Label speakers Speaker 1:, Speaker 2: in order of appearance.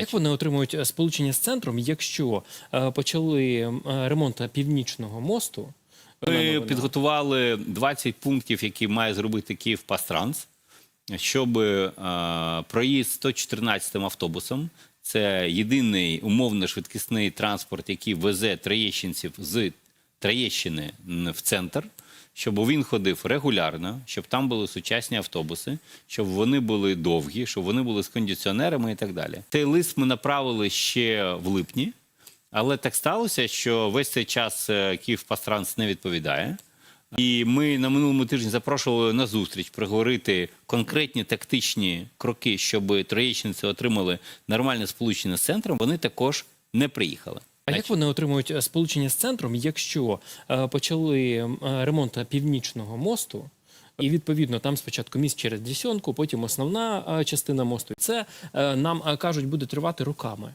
Speaker 1: Як вони отримують е, сполучення з центром, якщо е, почали е, ремонт північного мосту?
Speaker 2: Ми підготували 20 пунктів, які має зробити Київ Пастранс, щоб е, проїзд 114 автобусом. Це єдиний умовно швидкісний транспорт, який везе троєщинців з Троєщини в центр, щоб він ходив регулярно, щоб там були сучасні автобуси, щоб вони були довгі, щоб вони були з кондиціонерами і так далі. Цей лист ми направили ще в липні. Але так сталося, що весь цей час е, Київ Пастранс не відповідає. І ми на минулому тижні запрошували на зустріч проговорити конкретні тактичні кроки, щоб троєщинці отримали нормальне сполучення з центром. Вони також не приїхали.
Speaker 1: А як вони отримують е, сполучення з центром, якщо е, почали е, ремонт північного мосту? І відповідно там спочатку міст через Дісьонку, потім основна частина мосту. Це нам кажуть буде тривати роками.